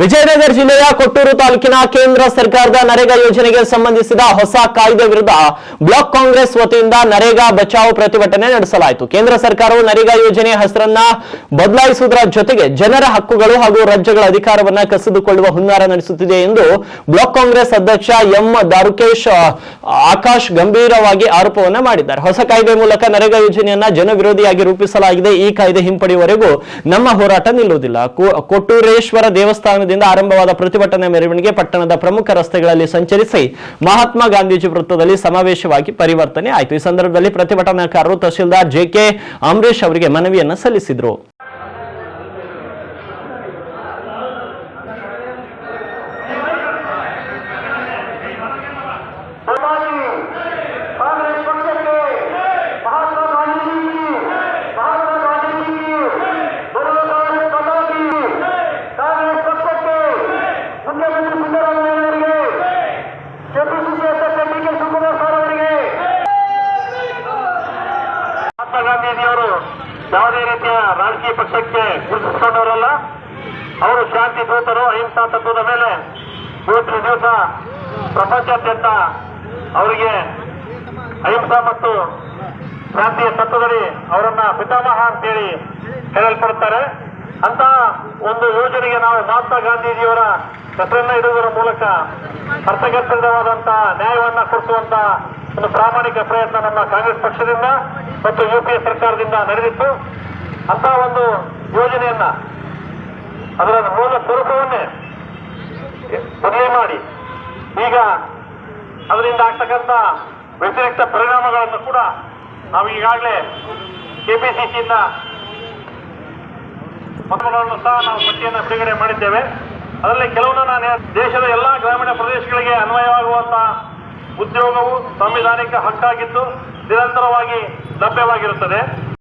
ವಿಜಯನಗರ ಜಿಲ್ಲೆಯ ಕೊಟ್ಟೂರು ತಾಲೂಕಿನ ಕೇಂದ್ರ ಸರ್ಕಾರದ ನರೇಗಾ ಯೋಜನೆಗೆ ಸಂಬಂಧಿಸಿದ ಹೊಸ ಕಾಯ್ದೆ ವಿರುದ್ಧ ಬ್ಲಾಕ್ ಕಾಂಗ್ರೆಸ್ ವತಿಯಿಂದ ನರೇಗಾ ಬಚಾವ್ ಪ್ರತಿಭಟನೆ ನಡೆಸಲಾಯಿತು. ಕೇಂದ್ರ ಸರ್ಕಾರವು ನರೇಗಾ ಯೋಜನೆಯ ಹೆಸರನ್ನ ಬದಲಾಯಿಸುವುದರ ಜೊತೆಗೆ ಜನರ ಹಕ್ಕುಗಳು ಹಾಗೂ ರಾಜ್ಯಗಳ ಅಧಿಕಾರವನ್ನ ಕಸಿದುಕೊಳ್ಳುವ ಹುನ್ನಾರ ನಡೆಸುತ್ತಿದೆ ಎಂದು ಬ್ಲಾಕ್ ಕಾಂಗ್ರೆಸ್ ಅಧ್ಯಕ್ಷ ಎಂ ದಾರುಕೇಶ್ ಆಕಾಶ್ ಗಂಭೀರವಾಗಿ ಆರೋಪವನ್ನ ಮಾಡಿದ್ದಾರೆ. ಹೊಸ ಕಾಯ್ದೆ ಮೂಲಕ ನರೇಗಾ ಯೋಜನೆಯನ್ನ ಜನವಿರೋಧಿಯಾಗಿ ರೂಪಿಸಲಾಗಿದೆ. ಈ ಕಾಯ್ದೆ ಹಿಂಪಡೆಯುವವರೆಗೂ ನಮ್ಮ ಹೋರಾಟ ನಿಲ್ಲುವುದಿಲ್ಲ. ಕೊಟ್ಟೂರೇಶ್ವರ ಕೊಟ್ಟೂರೇಶ್ವರ ದೇವಸ್ಥಾನದಿಂದ ಆರಂಭವಾದ ಪ್ರತಿಭಟನೆ ಮೆರವಣಿಗೆ ಪಟ್ಟಣದ ಪ್ರಮುಖ ರಸ್ತೆಗಳಲ್ಲಿ ಸಂಚರಿಸಿ ಮಹಾತ್ಮ ಗಾಂಧೀಜಿ ವೃತ್ತದಲ್ಲಿ ಸಮಾವೇಶವಾಗಿ ಪರಿವರ್ತನೆ ಆಯಿತು. ಈ ಸಂದರ್ಭದಲ್ಲಿ ಪ್ರತಿಭಟನಾಕಾರರು ತಹಶೀಲ್ದಾರ್ ಜೆ ಕೆ ಅಂಬರೀಶ್ ಅವರಿಗೆ ಮನವಿಯನ್ನು ಸಲ್ಲಿಸಿದರು ಸಮಾಜಿ ಕಾಂಗ್ರೆಸ್ ಪಕ್ಷಕ್ಕೆ ಮಹಾತ್ಮ ಗಾಂಧೀಜಿ ಮಹಾತ್ಮ ಗಾಂಧೀಜಿ ಬರುವ ಕಾಂಗ್ರೆಸ್ ಪದಾಗಿ ಕಾಂಗ್ರೆಸ್ ಪಕ್ಷಕ್ಕೆ ಮುಖ್ಯಮಂತ್ರಿ ಸಿದ್ದರಾಮಯ್ಯನವರಿಗೆ ಕೆಪಿಸಿಸಿ ಅಧ್ಯಕ್ಷ ಡಿ ಕೆ ಶಿವಕುಮಾರ್ ಸರ್ ಅವರಿಗೆ ಮಹಾತ್ಮ ಗಾಂಧೀಜಿಯವರು ಯಾವುದೇ ರೀತಿಯ ರಾಜಕೀಯ ಪಕ್ಷಕ್ಕೆ ಗುರುತಿಸಿಕೊಂಡವರಲ್ಲ. ಅವರು ಶಾಂತಿ ದೂತರು, ಅಹಿಂಸಾ ತತ್ವದ ಮೇಲೆ ಇವತ್ತಿನ ದಿವಸ ಪ್ರಪಂಚಾದ್ಯಂತ ಅವರಿಗೆ ಅಹಿಂಸಾ ಮತ್ತು ಶಾಂತಿಯ ತತ್ವದಲ್ಲಿ ಅವರನ್ನ ಪಿತಾಮಹ ಅಂತೇಳಿ ಹೇಳಲ್ಪಡುತ್ತಾರೆ. ಅಂತ ಒಂದು ಯೋಜನೆಗೆ ನಾವು ಮಹಾತ್ಮ ಗಾಂಧೀಜಿಯವರ ಹೆಸರನ್ನ ಇಡುವುದರ ಮೂಲಕ ಅರ್ಥಗರ್ಭಿತವಾದಂತಹ ನ್ಯಾಯವನ್ನ ಕೊಡಿಸುವಂತ ಒಂದು ಪ್ರಾಮಾಣಿಕ ಪ್ರಯತ್ನ ನಮ್ಮ ಕಾಂಗ್ರೆಸ್ ಪಕ್ಷದಿಂದ ಮತ್ತು ಯುಪಿಎ ಸರ್ಕಾರದಿಂದ ನಡೆದಿತ್ತು. ಅಂತ ಒಂದು ಯೋಜನೆಯನ್ನ ಅದರ ಮೂಲ ಸ್ವರೂಪವನ್ನೇ ಬದಲಿ ಮಾಡಿ. ಈಗ ಅದರಿಂದ ಆಗ್ತಕ್ಕಂಥ ವ್ಯತಿರಿಕ್ತ ಪರಿಣಾಮಗಳನ್ನು ಕೂಡ ನಾವು ಈಗಾಗಲೇ ಕೆಪಿಸಿಸಿಯಿಂದ ಪತ್ರಗಳನ್ನು ಸಹ ನಾವು ಪಟ್ಟಿಯನ್ನು ಬಿಡುಗಡೆ ಮಾಡಿದ್ದೇವೆ. ಅದರಲ್ಲಿ ಕೆಲವನ್ನ ನಾನು ದೇಶದ ಎಲ್ಲ ಗ್ರಾಮೀಣ ಪ್ರದೇಶಗಳಿಗೆ ಅನ್ವಯವಾಗುವಂತಹ ಉದ್ಯೋಗವು ಸಂವಿಧಾನಿಕ ಹಕ್ಕಾಗಿದ್ದು ನಿರಂತರವಾಗಿ ಲಭ್ಯವಾಗಿರುತ್ತದೆ.